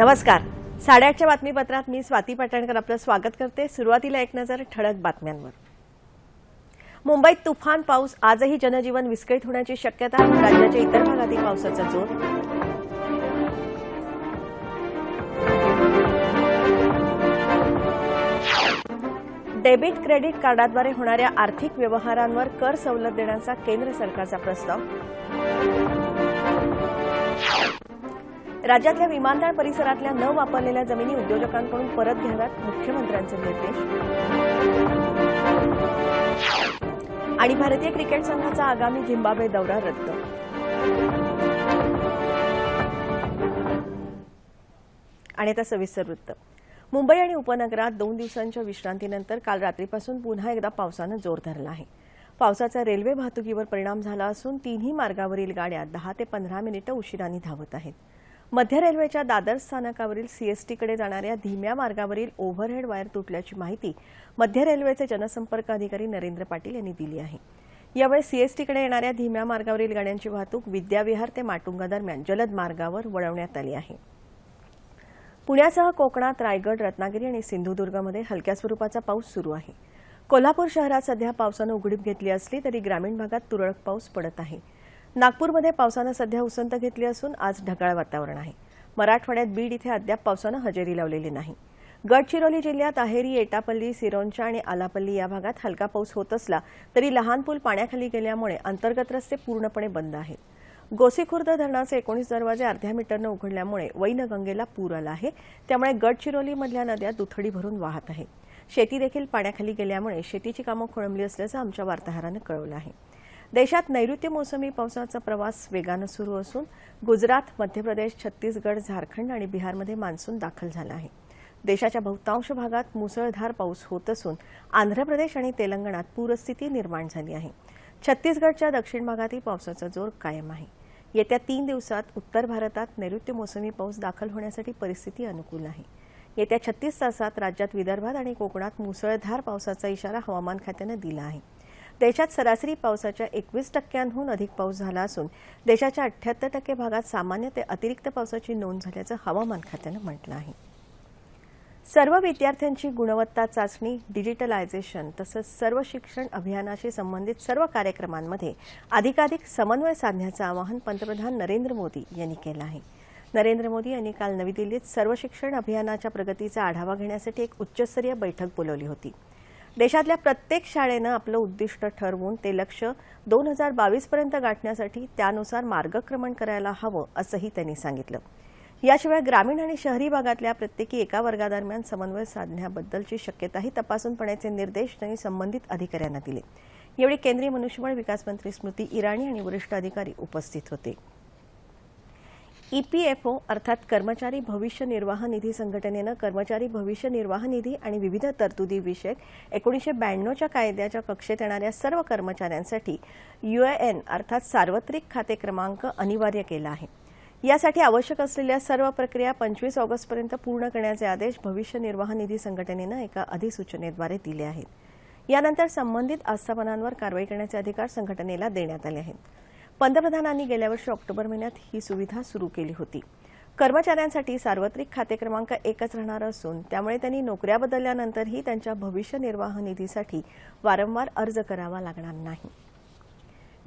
नमस्कार. साडेआठच्या बातमीपत्रात मी स्वाती पाटणकर आपलं स्वागत करते. सुरुवातीला एक नजर ठळक बातम्यांवर. मुंबईत तुफान पाऊस आजही जनजीवन विस्कळीत होण्याची शक्यता राज्याच्या इतर भागातील पावसाचा जोर. डेबिट क्रेडिट कार्डाद्वारे होणाऱ्या आर्थिक व्यवहारांवर कर सवलत देण्याचा केंद्र सरकारचा प्रस्ताव. राज्यातल्या विमानतळ परिसरातल्या न वापरलेल्या जमिनी उद्योजकांकडून परत घ्याव्यात मुख्यमंत्र्यांचे निर्देश. आणि भारतीय क्रिकेट संघाचा आगामी झिम्बाब्वे दौरा रद्द. आणि आता सविस्तर वृत्त. मुंबई आणि उपनगरात दोन दिवसांच्या विश्रांतीनंतर काल रात्रीपासून पुन्हा एकदा पावसानं जोर धरला आहे. पावसाचा रेल्वे वाहतुकीवर परिणाम झाला असून तिन्ही मार्गावरील गाड्या दहा ते पंधरा मिनिटं उशिराने धावत आहेत. मध्य रेल्वेच्या दादर स्थानकावरील सीएसटीकडे जाणाऱ्या धीम्या मार्गावरील ओव्हरहेड वायर तुटल्याची माहिती मध्य रेल्वेचे जनसंपर्क अधिकारी नरेंद्र पाटील यांनी दिली आहे. यावेळी सीएसटीकडे येणाऱ्या धीम्या मार्गावरील गाड्यांची वाहतूक विद्याविहार ते माटुंगा दरम्यान जलद मार्गावर वळवण्यात आली आहे. पुण्यासह कोकणात रायगड रत्नागिरी आणि सिंधुदुर्गमध्ये हलक्या स्वरूपाचा पाऊस सुरू आहे. कोल्हापूर शहरात सध्या पावसानं उघडीप घेतली असली तरी ग्रामीण भागात तुरळक पाऊस पडत आहे. नागपूरमध्ये पावसानं सध्या उसंत घेतली असून आज ढगाळ वातावरण आहे. मराठवाड्यात बीड इथे अद्याप पावसानं हजेरी लावलेली नाही. गडचिरोली जिल्ह्यात अहेरी एटापल्ली सिरोंचा आणि आलापल्ली या भागात हलका पाऊस होत असला तरी लहान पूल पाण्याखाली गेल्यामुळे अंतर्गत रस्ते पूर्णपणे बंद आहेत. गोसीखुर्द धरणाचे एकोणीस दरवाजे अर्ध्या मीटरनं उघडल्यामुळे वैनगंगेला पूर आला आहे. त्यामुळे गडचिरोलीमधल्या नद्या दुथडी भरून वाहत आहेत. शेती देखील पाण्याखाली गेल्यामुळे शेतीची कामं खोळंबली असल्याचं आमच्या वार्ताहरानं कळवलं आहे. देशात नैऋत्य मोसमी पावसाचा प्रवास वेगानं सुरू असून गुजरात मध्य प्रदेश छत्तीसगड झारखंड आणि बिहारमध्ये मान्सून दाखल झाला आहे. देशाच्या बहुतांश भागात मुसळधार पाऊस होत असून आंध्र प्रदेश आणि तेलंगणात पूरस्थिती निर्माण झाली आहे. छत्तीसगडच्या दक्षिण भागातही पावसाचा जोर कायम आहे. येत्या तीन दिवसात उत्तर भारतात नैऋत्य मोसमी पाऊस दाखल होण्यासाठी परिस्थिती अनुकूल आहे. येत्या छत्तीस तासात राज्यात विदर्भात आणि कोकणात मुसळधार पावसाचा इशारा हवामान खात्यानं दिला आहे. देशात सरासरी पावसाच्या एकवीस टक्क्यांहून अधिक पाऊस झाला असून देशाच्या अठ्ठ्याहत्तर टक्के भागात सामान्य ते अतिरिक्त पावसाची नोंद झाल्याचं हवामान खात्यानं म्हटलं आहे. सर्व विद्यार्थ्यांची गुणवत्ता चाचणी डिजिटलायझेशन तसंच सर्व शिक्षण अभियानाशी संबंधित सर्व कार्यक्रमांमध्ये अधिकाधिक समन्वय साधण्याचं आवाहन पंतप्रधान नरेंद्र मोदी यांनी केलं आहे. नरेंद्र मोदी यांनी काल नवी दिल्लीत सर्व शिक्षण अभियानाच्या प्रगतीचा आढावा घेण्यासाठी एक उच्चस्तरीय बैठक बोलावली होती. देशातल्या प्रत्येक शाळेनं आपलं उद्दिष्ट ठरवून ते लक्ष दोन हजार बावीसपर्यंत गाठण्यासाठी त्यानुसार मार्गक्रमण करायला हवं असंही त्यांनी सांगितलं. याशिवाय ग्रामीण आणि शहरी भागातल्या प्रत्येकी एका वर्गादरम्यान समन्वय साधण्याबद्दलची शक्यताही तपासून पाहण्याचे निर्देश त्यांनी संबंधित अधिकाऱ्यांना दिले. यावेळी केंद्रीय मनुष्यबळ विकास मंत्री स्मृती इराणी आणि वरिष्ठ अधिकारी उपस्थित होते. ईपीएफओ अर्थात कर्मचारी भविष्य निर्वाह निधी संघटनेनं कर्मचारी भविष्य निर्वाह निधी आणि विविध तरतुदी विषयक एकोणीसशे ब्याण्णवच्या कायद्याच्या कक्षेत येणाऱ्या सर्व कर्मचाऱ्यांसाठी युएएन अर्थात सार्वत्रिक खाते क्रमांक अनिवार्य केला आहे. यासाठी आवश्यक असलेल्या सर्व प्रक्रिया पंचवीस ऑगस्टपर्यंत पूर्ण करण्याचे आदेश भविष्य निर्वाह निधी संघटनेनं एका अधिसूचनेद्वारे दिले आहेत. यानंतर संबंधित आस्थापनांवर कारवाई करण्याचे अधिकार संघटनेला देण्यात आले आहेत. पंतप्रधानांनी गेल्या वर्षी ऑक्टोबर महिन्यात ही सुविधा सुरू केली होती. कर्मचाऱ्यांसाठी सार्वत्रिक खाते क्रमांक एकच राहणार असून त्यामुळे त्यांनी नोकऱ्या बदलल्यानंतरही त्यांच्या भविष्य निर्वाह निधीसाठी वारंवार अर्ज करावा लागणार नाही.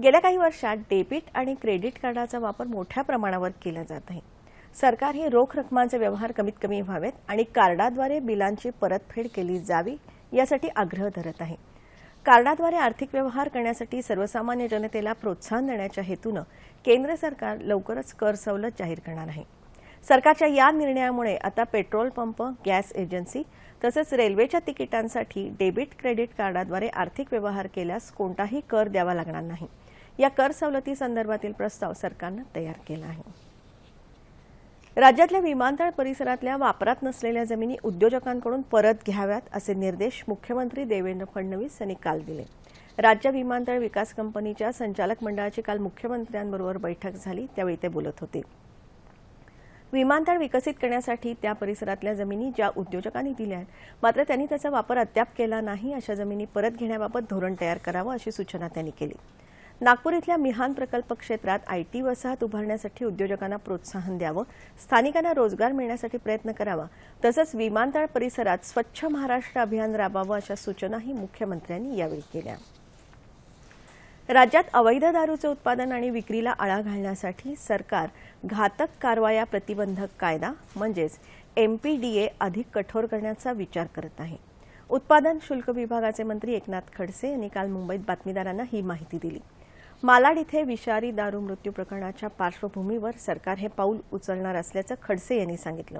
गेल्या काही वर्षात डेबिट आणि क्रेडिट कार्डाचा वापर मोठ्या प्रमाणावर केला जात आहे. सरकार हे रोख रकमांचे व्यवहार कमीत कमी व्हावेत आणि कार्डाद्वारे बिलांची परतफेड केली जावी यासाठी आग्रह धरत आहे. कार्डाद्वारे आर्थिक व्यवहार करण्यासाठी सर्वसामान्य जनतेला प्रोत्साहन देण्याच्या हेतूनं केंद्र सरकार लवकरच कर सवलत जाहीर करणार आहे. सरकारच्या या निर्णयामुळे आता पेट्रोल पंप गॅस एजन्सी तसंच रेल्वेच्या तिकिटांसाठी डेबिट क्रेडिट कार्डाद्वारे आर्थिक व्यवहार केल्यास कोणताही कर द्यावा लागणार नाही. या कर सवलती संदर्भातील प्रस्ताव सरकारनं तयार केला आहे. राज्यातल्या विमानतळ परिसरातल्या वापरात नसलेल्या जमिनी उद्योजकांकडून परत घ्याव्यात असे निर्देश मुख्यमंत्री देवेंद्र फडणवीस यांनी काल दिले. राज्य विमानतळ विकास कंपनीच्या संचालक मंडळाची काल मुख्यमंत्र्यांबरोबर बैठक झाली त्यावेळी ते बोलत होते. विमानतळ विकसित करण्यासाठी त्या परिसरातल्या जमिनी ज्या उद्योजकांनी दिल्या आहेत मात्र त्यांनी त्याचा वापर अद्याप केला नाही अशा जमिनी परत घेण्याबाबत धोरण तयार करावं अशी सूचना त्यांनी केली. नागपूर इथल्या मिहान प्रकल्प क्षेत्रात आयटी वसाहत उभारण्यासाठी उद्योजकांना प्रोत्साहन द्यावं स्थानिकांना रोजगार मिळण्यासाठी प्रयत्न करावा तसंच विमानतळ परिसरात स्वच्छ महाराष्ट्र अभियान राबवावं अशा सूचनाही मुख्यमंत्र्यांनी यावेळी केल्या. राज्यात अवैध दारूचं उत्पादन आणि विक्रीला आळा घालण्यासाठी सरकार घातक कारवाया प्रतिबंधक कायदा म्हणजेच एमपीडीए अधिक कठोर करण्याचा विचार करत आहे. उत्पादन शुल्क विभागाचे मंत्री एकनाथ खडसे यांनी काल मुंबईत बातमीदारांना ही माहिती दिली. मालाड इथे विषारी दारू मृत्यू प्रकरणाच्या पार्श्वभूमीवर सरकार हे पाऊल उचलणार असल्याचं खडसे यांनी सांगितलं.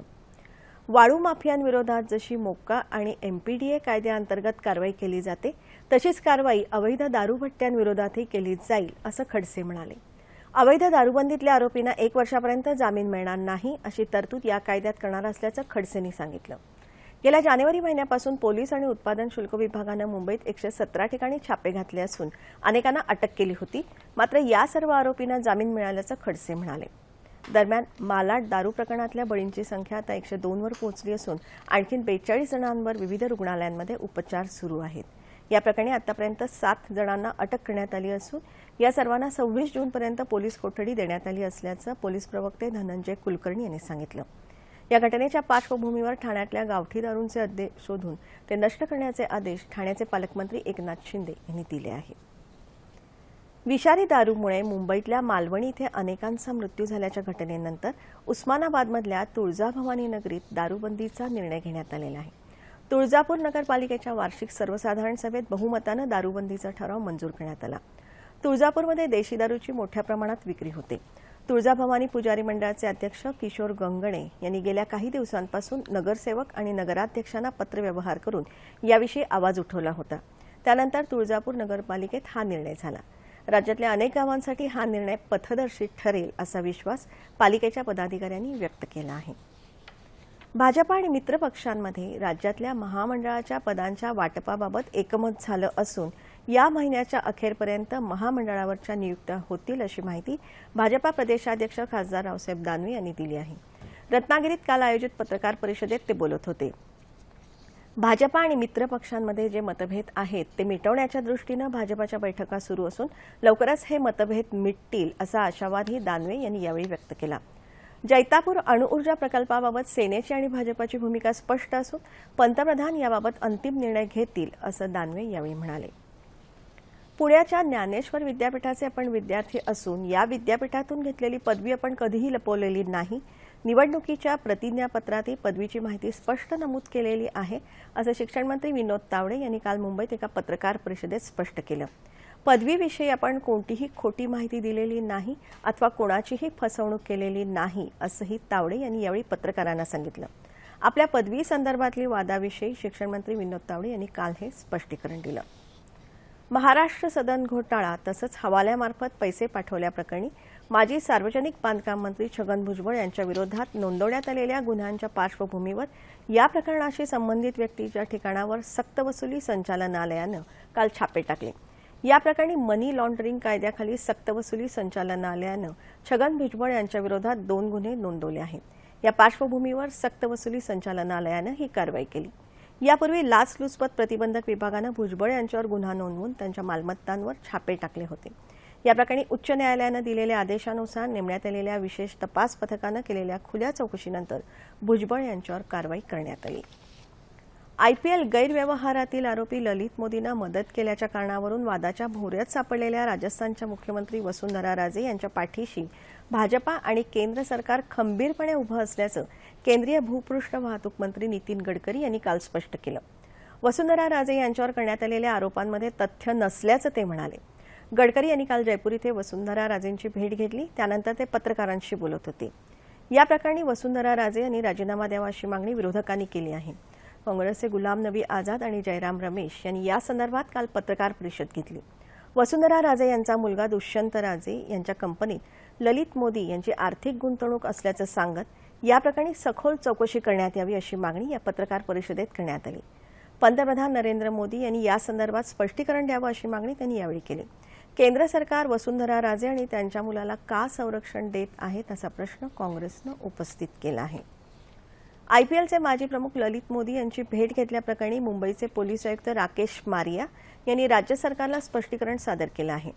वाळू माफियांविरोधात जशी मोक्का आणि एमपीडीए कायद्याअंतर्गत कारवाई केली जाते तशीच कारवाई अवैध दारूभट्ट्यांविरोधातही केली जाईल असं खडसे म्हणाले. अवैध दारूबंदीतल्या आरोपींना एक वर्षापर्यंत जामीन मिळणार नाही अशी तरतूद या कायद्यात करणार असल्याचं खडसेंनी सांगितलं. गेल्या जानेवारी महिन्यापासून पोलीस आणि उत्पादन शुल्क विभागानं मुंबईत एकशे सतरा ठिकाणी छापे घातले असून अनेकांना अटक केली होती. मात्र या सर्व आरोपींना जामीन मिळाल्याचं खडसे म्हणाले. दरम्यान मालाड दारू प्रकरणातल्या बळींची संख्या आता एकशे दोनवर पोहोचली असून आणखी बेचाळीस जणांवर विविध रुग्णालयांमध्ये उपचार सुरू आहेत. या प्रकरणी आतापर्यंत सात जणांना अटक करण्यात आली असून या सर्वांना सव्वीस जूनपर्यंत पोलीस कोठडी देण्यात आली असल्याचं पोलीस प्रवक्ते धनंजय कुलकर्णी यांनी सांगितलं. या घटनेच्या पार्श्वभूमीवर ठाण्यातल्या गावठी दारूंचे अड्डे शोधून ते नष्ट करण्याचे आदेश ठाण्याचे पालकमंत्री एकनाथ शिंदे यांनी दिले आहेत. विषारी दारूमुळे मुंबईतल्या मालवणी इथे अनेकांचा मृत्यू झाल्याच्या घटनेनंतर उस्मानाबादमधल्या तुळजाभवानी नगरीत दारूबंदीचा निर्णय घेण्यात आलेला आहे. तुळजापूर नगरपालिकेच्या वार्षिक सर्वसाधारण सभेत बहुमतानं दारूबंदीचा ठराव मंजूर करण्यात आला. तुळजापूरमध्ये देशी दारूची मोठ्या प्रमाणात विक्री होते. तुळजाभवानी पुजारी मंडळाचे अध्यक्ष किशोर गंगणे यांनी गेल्या काही दिवसांपासून नगरसेवक आणि नगराध्यक्षांना पत्रव्यवहार करून याविषयी आवाज उठवला होता. त्यानंतर तुळजापूर नगरपालिकेत हा निर्णय झाला. राज्यातल्या अनेक गावांसाठी हा निर्णय पथदर्शी ठरेल असा विश्वास पालिकेच्या पदाधिकाऱ्यांनी व्यक्त केला आहे. भाजपा आणि मित्रपक्षांमध्ये राज्यातल्या महामंडळाच्या पदांच्या वाटपाबाबत एकमत झालं असून या महिन्याच्या अखेरपर्यंत महामंडळावरच्या नियुक्त्या होतील अशी माहिती भाजपा प्रदेशाध्यक्ष खासदार रावसाहेब दानवे यांनी दिली आहे. रत्नागिरीत काल आयोजित पत्रकार परिषदेत ते बोलत होते. भाजपा आणि मित्र पक्षांमध्ये जे मतभेद आहेत ते मिटवण्याच्या दृष्टीनं भाजपाच्या बैठका सुरू असून लवकरच हे मतभेद मिटतील असा आशावादही दानवे यांनी यावेळी व्यक्त केला. जैतापूर अणुऊर्जा प्रकल्पाबाबत सेनेची आणि भाजपाची भूमिका स्पष्ट असून पंतप्रधान याबाबत अंतिम निर्णय घेतील असं दानवे यावेळी म्हणाले. पुण्याच्या ज्ञानेश्वर विद्यापीठाचे आपण विद्यार्थी असून या विद्यापीठातून घेतलेली पदवी आपण कधीही लपवलेली नाही. निवडणुकीच्या प्रतिज्ञापत्रातही पदवीची माहिती स्पष्ट नमूद केलेली आहे असं शिक्षणमंत्री विनोद तावडे यांनी काल मुंबईत एका पत्रकार परिषदेत स्पष्ट केलं. पदवीविषयी आपण कोणतीही खोटी माहिती दिलेली नाही अथवा कोणाचीही फसवणूक केलेली नाही असंही तावडे यांनी यावेळी पत्रकारांना सांगितलं. आपल्या पदवी संदर्भातली वादाविषयी शिक्षणमंत्री विनोद तावडे यांनी काल हे स्पष्टीकरण दिलं. महाराष्ट्र सदन घोटाळा तसंच हवाल्यामार्फत पैसे पाठवल्याप्रकरणी माजी सार्वजनिक बांधकाम मंत्री छगन भुजबळ यांच्या विरोधात नोंदवण्यात आलेल्या गुन्ह्यांच्या पार्श्वभूमीवर या प्रकरणाशी संबंधित व्यक्तीच्या ठिकाणावर सक्तवसुली संचालनालयानं काल छापे टाकले. या प्रकरणी मनी लॉन्ड्रिंग कायद्याखाली सक्तवसुली संचालनालयानं छगन भुजबळ यांच्या विरोधात दोन गुन्हे नोंदवले आहेत. या पार्श्वभूमीवर सक्तवसुली संचालनालयानं ही कारवाई केली. यापूर्वी लाचलुचपत प्रतिबंधक विभागानं भुजबळ यांच्यावर गुन्हा नोंदवून त्यांच्या मालमत्तांवर छापे टाकले होते. या प्रकरणी उच्च न्यायालयानं दिलेल्या आदेशानुसार नेमण्यात आलेल्या विशेष तपास पथकानं केलेल्या खुल्या चौकशीनंतर भुजबळ यांच्यावर कारवाई करण्यात आली. आयपीएल गैरव्यवहारातील आरोपी ललित मोदींना मदत केल्याच्या कारणावरून वादाच्या भोवऱ्यात सापडलेल्या राजस्थानच्या मुख्यमंत्री वसुंधरा राजे यांच्या पाठीशी भाजपा आणि केंद्र सरकार खंबीरपणे उभं असल्याचं केंद्रीय भूपृष्ठ वाहतूक मंत्री नितीन गडकरी यांनी काल स्पष्ट केलं. वसुंधरा राजे यांच्यावर करण्यात आलेल्या आरोपांमध्ये तथ्य नसल्याचं ते म्हणाले. गडकरी यांनी काल जयपूर इथे वसुंधरा राजेंची भेट घेतली त्यानंतर ते पत्रकारांशी बोलत होते. या प्रकरणी वसुंधरा राजे यांनी राजीनामा द्यावा अशी मागणी विरोधकांनी केली आहे. काँग्रेसचे गुलाम नबी आझाद आणि जयराम रमेश यांनी या संदर्भात काल पत्रकार परिषद घेतली. वसुंधरा राजे यांचा मुलगा दुष्यंत राजे यांच्या कंपनीत ललित मोदी यांची आर्थिक गुंतवणूक असल्याचं सांगत या प्रकरणी सखोल चौकशी करण्यात यावी अशी मागणी या पत्रकार परिषदेत करण्यात आली. पंतप्रधान नरेंद्र मोदी यांनी या संदर्भात स्पष्टीकरण द्यावं अशी मागणी त्यांनी यावेळी केली. केंद्र सरकार वसुंधरा राजे आणि त्यांच्या मुलाला का संरक्षण देत आहेत असा प्रश्न काँग्रेसनं उपस्थित केला आहे. आयपीएलचे माजी प्रमुख ललित मोदी यांची भेट घेतल्याप्रकरणी मुंबईचे पोलीस आयुक्त राकेश मारिया यांनी राज्य सरकारला स्पष्टीकरण सादर केलं आहे.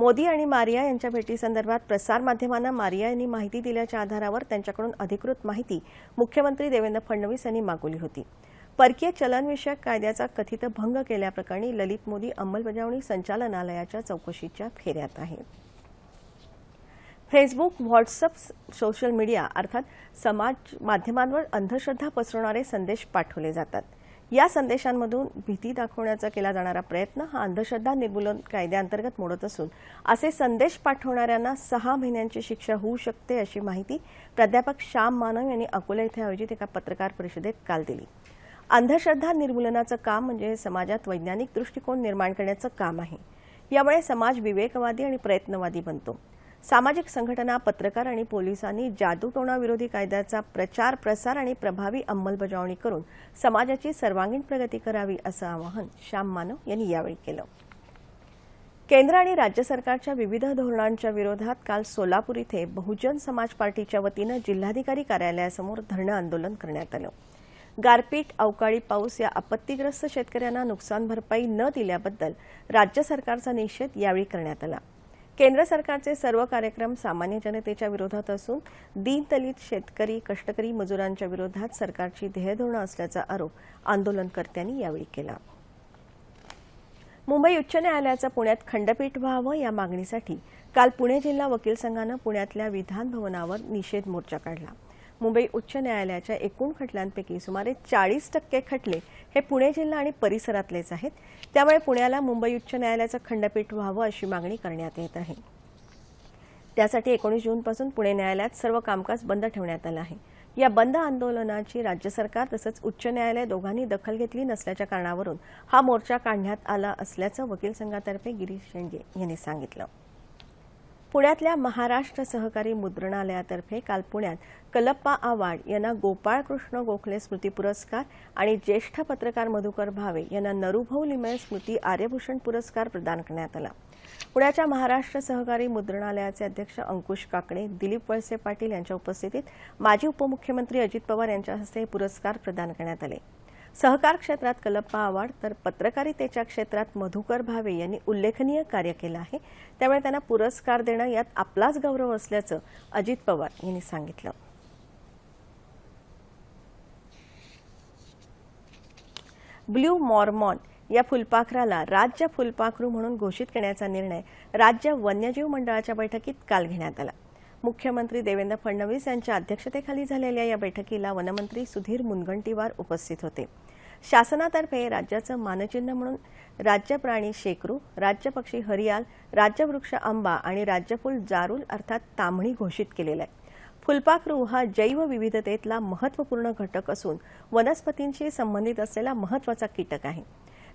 मोदी आणि मारिया यांच्या भेटीसंदर्भात प्रसारमाध्यमांना मारिया यांनी माहिती दिल्याच्या आधारावर त्यांच्याकडून अधिकृत माहिती मुख्यमंत्री देवेंद्र फडणवीस यांनी मागवली होती. परकीय चलनविषयक कायद्याचा कथित भंग केल्याप्रकरणी ललित मोदी अंमलबजावणी संचालनालयाच्या चौकशीच्या फेऱ्यात आहेत. फेसबुक व्हॉट्सअप सोशल मीडिया अर्थात समाज माध्यमांवर अंधश्रद्धा पसरवणारे संदेश पाठवले जातात. या संदेशांमधून भीती दाखवण्याचा केला जाणारा प्रयत्न हा अंधश्रद्धा निर्मूलन कायद्याअंतर्गत मोडत असून असे संदेश पाठवणाऱ्यांना सहा महिन्यांची शिक्षा होऊ शकते अशी माहिती प्राध्यापक श्याम मानव यांनी अकोला इथे आयोजित एका पत्रकार परिषदेत काल दिली. अंधश्रद्धा निर्मूलनाचं काम म्हणजे समाजात वैज्ञानिक दृष्टिकोन निर्माण करण्याचं काम आहे. यामुळे समाज विवेकवादी आणि प्रयत्नवादी बनतो. सामाजिक संघटना पत्रकार आणि पोलिसांनी जादूटोणा विरोधी कायद्याचा प्रचार प्रसार आणि प्रभावी अंमलबजावणी करून समाजाची सर्वांगीण प्रगती करावी असं आवाहन श्याम मानव यांनी यावेळी केलं. केंद्र आणि राज्य सरकारच्या विविध धोरणांच्या विरोधात काल सोलापूर इथे बहुजन समाज पार्टीच्या वतीनं जिल्हाधिकारी कार्यालयासमोर धरणं आंदोलन करण्यात आलं. गारपीट अवकाळी पाऊस या आपत्तीग्रस्त शेतकऱ्यांना नुकसान भरपाई न दिल्याबद्दल राज्य सरकारचा निषेध यावेळी करण्यात आला. केंद्र सरकारचे सर्व कार्यक्रम सामान्य जनतेच्या विरोधात असून दीनदलित शेतकरी कष्टकरी मजुरांच्या विरोधात सरकारची ध्येयधोरणं असल्याचा आरोप आंदोलनकर्त्यांनी यावेळी केला. मुंबई उच्च न्यायालयाचं पुण्यात खंडपीठ व्हावं या मागणीसाठी काल पुणे जिल्हा वकील संघानं पुण्यातल्या विधान भवनावर निषेध मोर्चा काढला. मुंबई उच्च न्यायालयाच्या एकूण खटल्यांपैकी सुमारे चाळीस टक्के खटले हे पुणे जिल्हा आणि परिसरातलेच आहेत. त्यामुळे पुण्याला मुंबई उच्च न्यायालयाचं खंडपीठ व्हावं अशी मागणी करण्यात येत आहे. त्यासाठी एकोणीस जूनपासून पुणे न्यायालयात सर्व कामकाज बंद ठेवण्यात आलं आहे. या बंद आंदोलनाची राज्य सरकार तसंच उच्च न्यायालय दोघांनी दखल घेतली नसल्याच्या कारणावरून हा मोर्चा काढण्यात आला असल्याचं वकील संघातर्फे गिरीश शेंडगे यांनी सांगितलं. पुण्यातल्या महाराष्ट्र सहकारी मुद्रणालयातर्फे काल पुण्यात कलप्पा आवाड यांना गोपाळकृष्ण गोखले स्मृती पुरस्कार आणि ज्येष्ठ पत्रकार मधुकर भावे यांना नरुभाऊ लिमये स्मृती आर्यभूषण पुरस्कार प्रदान करण्यात आला. पुण्याच्या महाराष्ट्र सहकारी मुद्रणालयाचे अध्यक्ष अंकुश काकडे दिलीप वळसे पाटील यांच्या उपस्थितीत माजी उपमुख्यमंत्री अजित पवार यांच्या हस्ते हे पुरस्कार प्रदान करण्यात आले. सहकार क्षेत्रात कलप्पा आवाड तर पत्रकारितेच्या क्षेत्रात मधुकर भावे यांनी उल्लेखनीय कार्य केलं आहे. त्यामुळे त्यांना पुरस्कार देणं यात आपलाच गौरव असल्याचं अजित पवार यांनी सांगितलं. ब्ल्यू मॉर्मॉन या फुलपाखराला राज्य फुलपाखरू म्हणून घोषित करण्याचा निर्णय राज्य वन्यजीव मंडळाच्या बैठकीत काल घेण्यात आला. मुख्यमंत्री देवेंद्र फडणवीस यांच्या अध्यक्षतेखाली झालेल्या या बैठकीला वनमंत्री सुधीर मुनगंटीवार उपस्थित होते. शासनातर्फे राज्याचं मानचिन्ह म्हणून राज्य प्राणी शेकरू राज्य पक्षी हरियाल राज्यवृक्ष आंबा आणि राज्यफूल जारूल अर्थात तांबणी घोषित केलेलं आहे. फुलपाखरू हा जैवविविधतेतला महत्त्वपूर्ण घटक असून वनस्पतींशी संबंधित असलेला महत्त्वाचा कीटक आहे.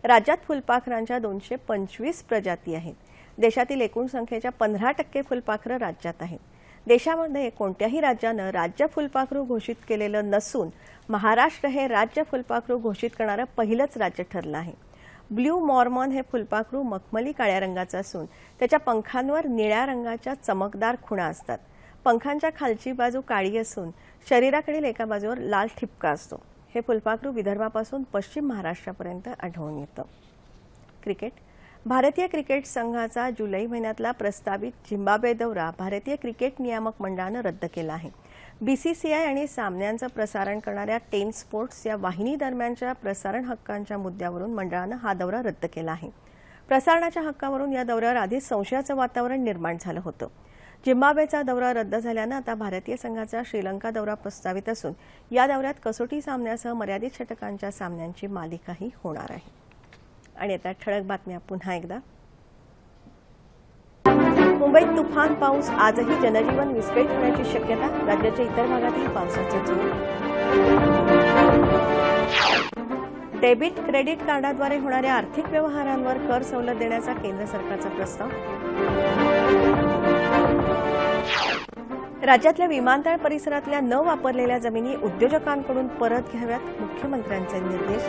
राज्यात फुलपाखरांच्या दोनशे पंचवीस प्रजाती आहेत. देशातील एकूण संख्येच्या पंधरा टक्के फुलपाखरं राज्यात आहेत. देशामध्ये कोणत्याही राज्यानं राज्य फुलपाखरू घोषित केलेलं नसून महाराष्ट्र हे राज्य फुलपाखरू घोषित करणारं पहिलंच राज्य ठरलं आहे. ब्ल्यू मॉर्मॉन हे फुलपाखरू मखमली काळ्या रंगाचं असून त्याच्या पंखांवर निळ्या रंगाच्या चमकदार खुणा असतात. पंखांच्या खालची बाजू काळी असून शरीराकडील एका बाजूवर लाल ठिपका असतो. हे फुलपाखरू विदर्भापासून पश्चिम महाराष्ट्रापर्यंत आढळून येतं. क्रिकेट भारतीय क्रिकेट संघाचा जुलै महिन्यातला प्रस्तावित झिम्बाब्वे दौरा भारतीय क्रिकेट नियामक मंडळानं रद्द केला आहे. बीसीसीआय आणि सामन्यांचं प्रसारण करणाऱ्या टेन स्पोर्ट्स या वाहिनी दरम्यानच्या प्रसारण हक्कांच्या मुद्द्यावरून मंडळानं हा दौरा रद्द केला आहे. प्रसारणाच्या हक्कावरून या दौऱ्यावर आधीच संशयाचं वातावरण निर्माण झालं होतं. झिम्बाब्वेचा दौरा रद्द झाल्यानं आता भारतीय संघाचा श्रीलंका दौरा प्रस्तावित असून या दौऱ्यात कसोटी सामन्यासह मर्यादित षटकांच्या सामन्यांची मालिकाही होणार आहे. आणि आता ठळक बातम्या पुन्हा एकदा. मुंबईत तुफान पाऊस आजही जनजीवन विस्कळीत होण्याची शक्यता राज्याच्या इतर भागातही पावसाचे जोर. डेबिट क्रेडिट कार्डाद्वारे होणाऱ्या आर्थिक व्यवहारांवर कर सवलत देण्याचा केंद्र सरकारचा प्रस्ताव. राज्यातल्या विमानतळ परिसरातल्या न वापरलेल्या जमिनी उद्योजकांकडून परत घ्याव्यात मुख्यमंत्र्यांचे निर्देश.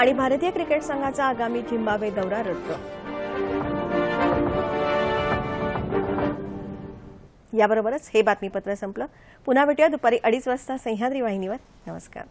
आणि भारतीय क्रिकेट संघाचा आगामी झिम्बाब्वे दौरा रद्द. याबरोबरच हे बातमीपत्र संपलं. पुन्हा भेटूया दुपारी अडीच वाजता सह्याद्री वाहिनीवर. नमस्कार.